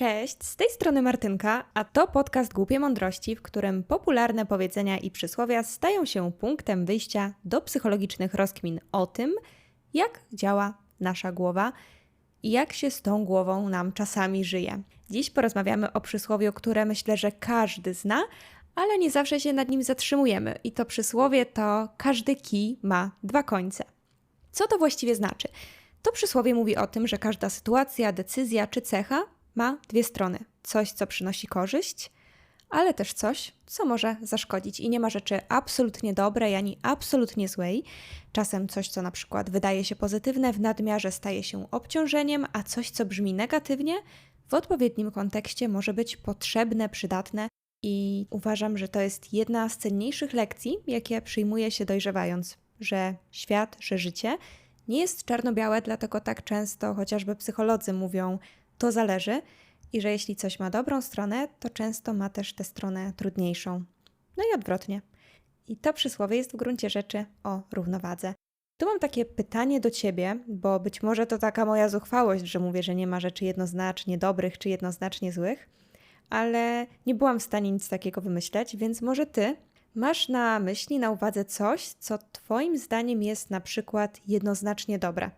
Cześć, z tej strony Martynka, a to podcast Głupie Mądrości, w którym popularne powiedzenia i przysłowia stają się punktem wyjścia do psychologicznych rozkmin o tym, jak działa nasza głowa i jak się z tą głową nam czasami żyje. Dziś porozmawiamy o przysłowiu, które myślę, że każdy zna, ale nie zawsze się nad nim zatrzymujemy. I to przysłowie to każdy kij ma dwa końce. Co to właściwie znaczy? To przysłowie mówi o tym, że każda sytuacja, decyzja czy cecha ma dwie strony. Coś, co przynosi korzyść, ale też coś, co może zaszkodzić. I nie ma rzeczy absolutnie dobrej ani absolutnie złej. Czasem coś, co na przykład wydaje się pozytywne, w nadmiarze staje się obciążeniem, a coś, co brzmi negatywnie, w odpowiednim kontekście może być potrzebne, przydatne. I uważam, że to jest jedna z cenniejszych lekcji, jakie przyjmuje się dojrzewając, że świat, że życie nie jest czarno-białe, dlatego tak często chociażby psycholodzy mówią, to zależy i że jeśli coś ma dobrą stronę, to często ma też tę stronę trudniejszą. No i odwrotnie. I to przysłowie jest w gruncie rzeczy o równowadze. Tu mam takie pytanie do ciebie, bo być może to taka moja zuchwałość, że mówię, że nie ma rzeczy jednoznacznie dobrych czy jednoznacznie złych, ale nie byłam w stanie nic takiego wymyśleć, więc może ty masz na myśli, na uwadze coś, co twoim zdaniem jest na przykład jednoznacznie dobre.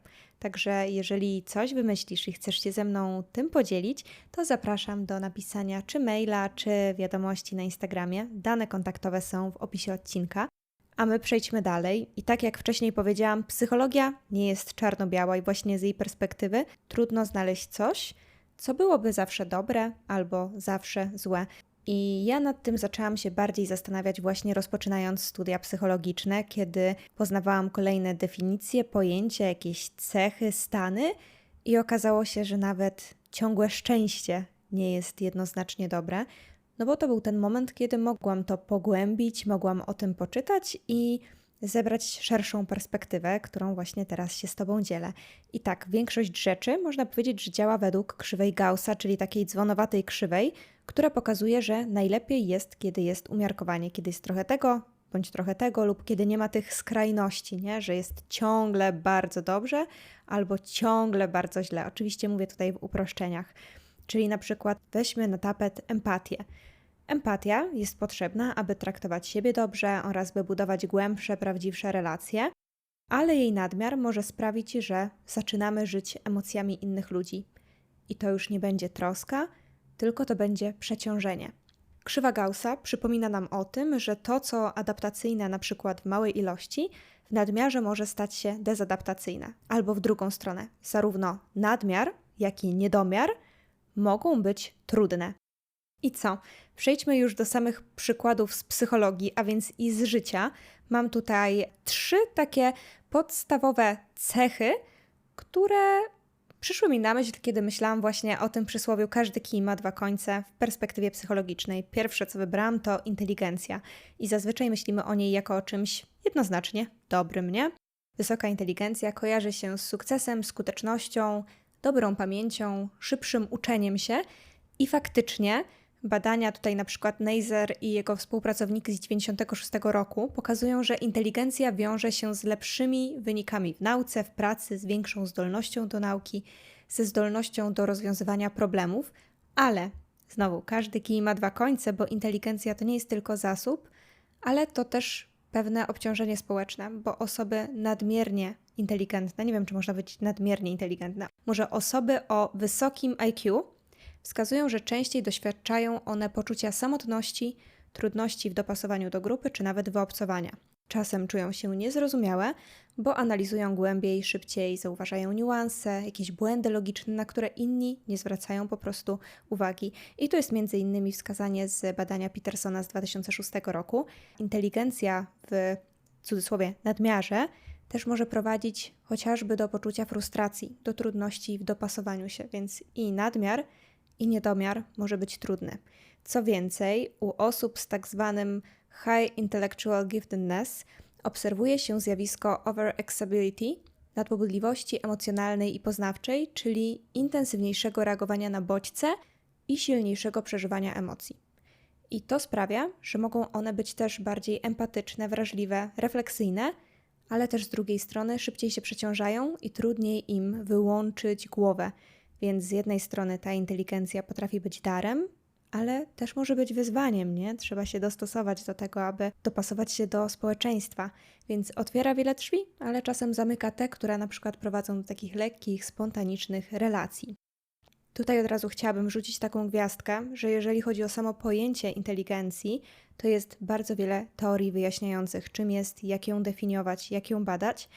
Także jeżeli coś wymyślisz i chcesz się ze mną tym podzielić, to zapraszam do napisania czy maila, czy wiadomości na Instagramie. Dane kontaktowe są w opisie odcinka. A my przejdźmy dalej. I tak jak wcześniej powiedziałam, psychologia nie jest czarno-biała i właśnie z jej perspektywy trudno znaleźć coś, co byłoby zawsze dobre albo zawsze złe. I ja nad tym zaczęłam się bardziej zastanawiać właśnie rozpoczynając studia psychologiczne, kiedy poznawałam kolejne definicje, pojęcia, jakieś cechy, stany i okazało się, że nawet ciągłe szczęście nie jest jednoznacznie dobre. No bo to był ten moment, kiedy mogłam to pogłębić, mogłam o tym poczytać i zebrać szerszą perspektywę, którą właśnie teraz się z Tobą dzielę. I tak, większość rzeczy można powiedzieć, że działa według krzywej Gaussa, czyli takiej dzwonowatej krzywej, która pokazuje, że najlepiej jest, kiedy jest umiarkowanie, kiedy jest trochę tego, bądź trochę tego, lub kiedy nie ma tych skrajności, nie? że jest ciągle bardzo dobrze albo ciągle bardzo źle. Oczywiście mówię tutaj w uproszczeniach. Czyli na przykład weźmy na tapet empatię. Empatia jest potrzebna, aby traktować siebie dobrze oraz by budować głębsze, prawdziwsze relacje, ale jej nadmiar może sprawić, że zaczynamy żyć emocjami innych ludzi. I to już nie będzie troska, tylko to będzie przeciążenie. Krzywa Gaussa przypomina nam o tym, że to, co adaptacyjne na przykład w małej ilości, w nadmiarze może stać się dezadaptacyjne, albo w drugą stronę. Zarówno nadmiar, jak i niedomiar mogą być trudne. I co? Przejdźmy już do samych przykładów z psychologii, a więc i z życia. Mam tutaj trzy takie podstawowe cechy, które przyszły mi na myśl, kiedy myślałam właśnie o tym przysłowiu każdy kij ma dwa końce w perspektywie psychologicznej. Pierwsze, co wybrałam, to inteligencja i zazwyczaj myślimy o niej jako o czymś jednoznacznie dobrym, nie? Wysoka inteligencja kojarzy się z sukcesem, skutecznością, dobrą pamięcią, szybszym uczeniem się i faktycznie Badania tutaj na przykład Neisser i jego współpracowniki z 1996 roku pokazują, że inteligencja wiąże się z lepszymi wynikami w nauce, w pracy, z większą zdolnością do nauki, ze zdolnością do rozwiązywania problemów, ale znowu każdy kij ma dwa końce, bo inteligencja to nie jest tylko zasób, ale to też pewne obciążenie społeczne, bo osoby nadmiernie inteligentne, nie wiem czy można być nadmiernie inteligentne, może osoby o wysokim IQ wskazują, że częściej doświadczają one poczucia samotności, trudności w dopasowaniu do grupy czy nawet wyobcowania. Czasem czują się niezrozumiałe, bo analizują głębiej, szybciej, zauważają niuanse, jakieś błędy logiczne, na które inni nie zwracają po prostu uwagi. I to jest między innymi wskazanie z badania Petersona z 2006 roku. Inteligencja w cudzysłowie nadmiarze też może prowadzić chociażby do poczucia frustracji, do trudności w dopasowaniu się, więc i nadmiar i niedomiar może być trudny. Co więcej, u osób z tak zwanym high intellectual giftedness obserwuje się zjawisko overexability, nadpobudliwości emocjonalnej i poznawczej, czyli intensywniejszego reagowania na bodźce i silniejszego przeżywania emocji. I to sprawia, że mogą one być też bardziej empatyczne, wrażliwe, refleksyjne, ale też z drugiej strony szybciej się przeciążają i trudniej im wyłączyć głowę, Więc z jednej strony ta inteligencja potrafi być darem, ale też może być wyzwaniem, nie? Trzeba się dostosować do tego, aby dopasować się do społeczeństwa. Więc otwiera wiele drzwi, ale czasem zamyka te, które na przykład prowadzą do takich lekkich, spontanicznych relacji. Tutaj od razu chciałabym rzucić taką gwiazdkę, że jeżeli chodzi o samo pojęcie inteligencji, to jest bardzo wiele teorii wyjaśniających, czym jest, jak ją definiować, jak ją badać,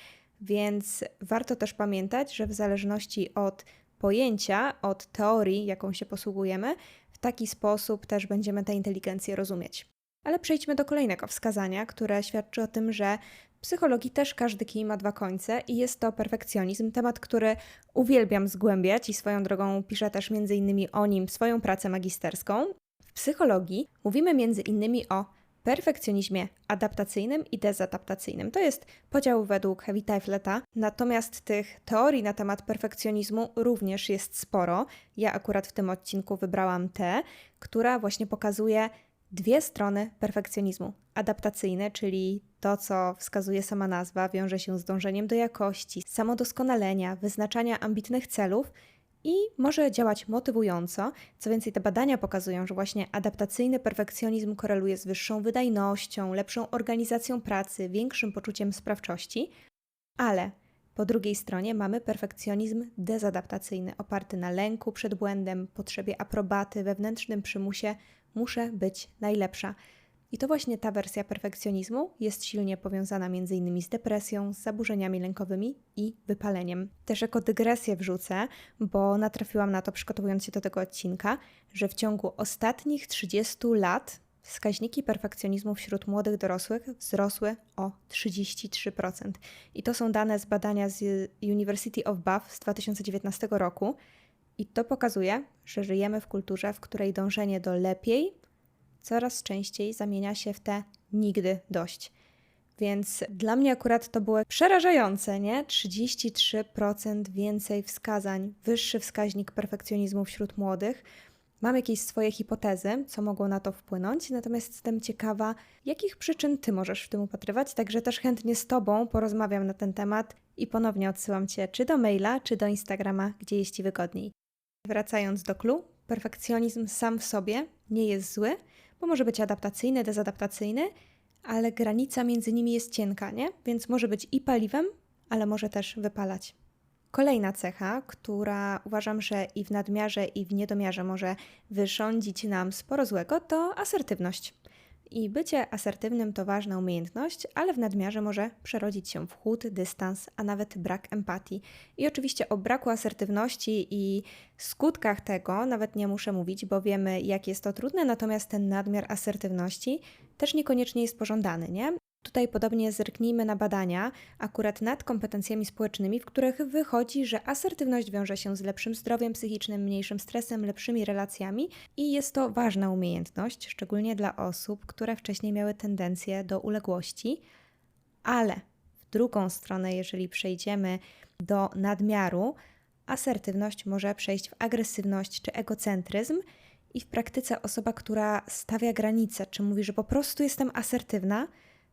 więc warto też pamiętać, że w zależności od pojęcia, od teorii, jaką się posługujemy, w taki sposób też będziemy tę inteligencję rozumieć. Ale przejdźmy do kolejnego wskazania, które świadczy o tym, że w psychologii też każdy kij ma dwa końce i jest to perfekcjonizm, temat, który uwielbiam zgłębiać i swoją drogą piszę też między innymi o nim swoją pracę magisterską. W psychologii mówimy między innymi o perfekcjonizmie adaptacyjnym i dezadaptacyjnym. To jest podział według Heavy natomiast tych teorii na temat perfekcjonizmu również jest sporo. Ja akurat w tym odcinku wybrałam tę, która właśnie pokazuje dwie strony perfekcjonizmu. Adaptacyjne, czyli to, co wskazuje sama nazwa, wiąże się z dążeniem do jakości, samodoskonalenia, wyznaczania ambitnych celów i może działać motywująco. Co więcej, te badania pokazują, że właśnie adaptacyjny perfekcjonizm koreluje z wyższą wydajnością, lepszą organizacją pracy, większym poczuciem sprawczości, ale po drugiej stronie mamy perfekcjonizm dezadaptacyjny, oparty na lęku przed błędem, potrzebie aprobaty, wewnętrznym przymusie muszę być najlepsza. I to właśnie ta wersja perfekcjonizmu jest silnie powiązana m.in. z depresją, z zaburzeniami lękowymi i wypaleniem. Też jako dygresję wrzucę, bo natrafiłam na to przygotowując się do tego odcinka, że w ciągu ostatnich 30 lat wskaźniki perfekcjonizmu wśród młodych dorosłych wzrosły o 33%. I to są dane z badania z University of Bath z 2019 roku. I to pokazuje, że żyjemy w kulturze, w której dążenie do lepiej coraz częściej zamienia się w te nigdy dość. Więc dla mnie akurat to było przerażające, nie? 33% więcej wskazań, wyższy wskaźnik perfekcjonizmu wśród młodych. Mam jakieś swoje hipotezy, co mogło na to wpłynąć, natomiast jestem ciekawa, jakich przyczyn Ty możesz w tym upatrywać, także też chętnie z Tobą porozmawiam na ten temat i ponownie odsyłam Cię czy do maila, czy do Instagrama, gdzie jest Ci wygodniej. Wracając do clue, perfekcjonizm sam w sobie nie jest zły, bo może być adaptacyjny, dezadaptacyjny, ale granica między nimi jest cienka, nie? Więc może być i paliwem, ale może też wypalać. Kolejna cecha, która uważam, że i w nadmiarze, i w niedomiarze może wyrządzić nam sporo złego, to asertywność. I bycie asertywnym to ważna umiejętność, ale w nadmiarze może przerodzić się w chłód, dystans, a nawet brak empatii. I oczywiście o braku asertywności i skutkach tego nawet nie muszę mówić, bo wiemy, jak jest to trudne, natomiast ten nadmiar asertywności też niekoniecznie jest pożądany, nie? Tutaj podobnie zerknijmy na badania akurat nad kompetencjami społecznymi, w których wychodzi, że asertywność wiąże się z lepszym zdrowiem psychicznym, mniejszym stresem, lepszymi relacjami i jest to ważna umiejętność, szczególnie dla osób, które wcześniej miały tendencję do uległości, ale w drugą stronę, jeżeli przejdziemy do nadmiaru, asertywność może przejść w agresywność czy egocentryzm. I w praktyce osoba, która stawia granice, czy mówi, że po prostu jestem asertywna,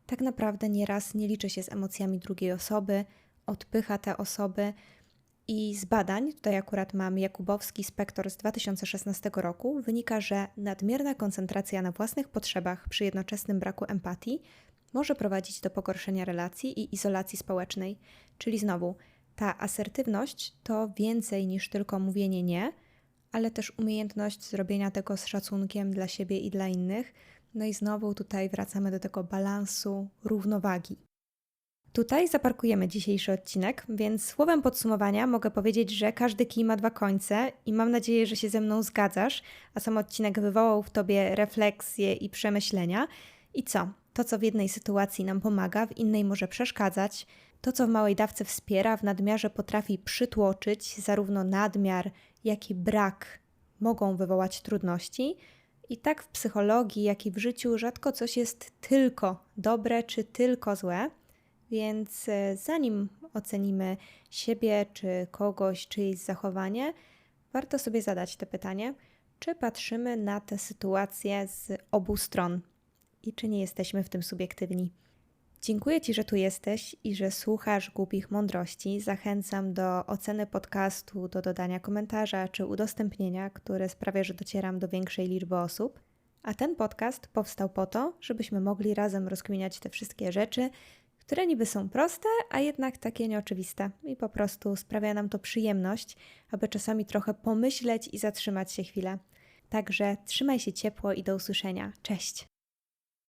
tak naprawdę nieraz nie liczy się z emocjami drugiej osoby, odpycha te osoby. I z badań, tutaj akurat mam Jakubowski Spektor z 2016 roku, wynika, że nadmierna koncentracja na własnych potrzebach przy jednoczesnym braku empatii może prowadzić do pogorszenia relacji i izolacji społecznej. Czyli znowu, ta asertywność to więcej niż tylko mówienie nie, ale też umiejętność zrobienia tego z szacunkiem dla siebie i dla innych no i znowu tutaj wracamy do tego balansu, równowagi. Tutaj zaparkujemy dzisiejszy odcinek, więc słowem podsumowania mogę powiedzieć, że każdy kij ma dwa końce i mam nadzieję, że się ze mną zgadzasz, a sam odcinek wywołał w tobie refleksje i przemyślenia. I co? To, co w jednej sytuacji nam pomaga, w innej może przeszkadzać, to, co w małej dawce wspiera, w nadmiarze potrafi przytłoczyć, zarówno nadmiar, jak i brak mogą wywołać trudności. I tak w psychologii, jak i w życiu rzadko coś jest tylko dobre czy tylko złe, więc e, zanim ocenimy siebie czy kogoś, czyjeś zachowanie, warto sobie zadać te pytanie, czy patrzymy na tę sytuację z obu stron i czy nie jesteśmy w tym subiektywni. Dziękuję Ci, że tu jesteś i że słuchasz głupich mądrości. Zachęcam do oceny podcastu, do dodania komentarza czy udostępnienia, które sprawia, że docieram do większej liczby osób. A ten podcast powstał po to, żebyśmy mogli razem rozkminiać te wszystkie rzeczy, które niby są proste, a jednak takie nieoczywiste. I po prostu sprawia nam to przyjemność, aby czasami trochę pomyśleć i zatrzymać się chwilę. Także trzymaj się ciepło i do usłyszenia. Cześć!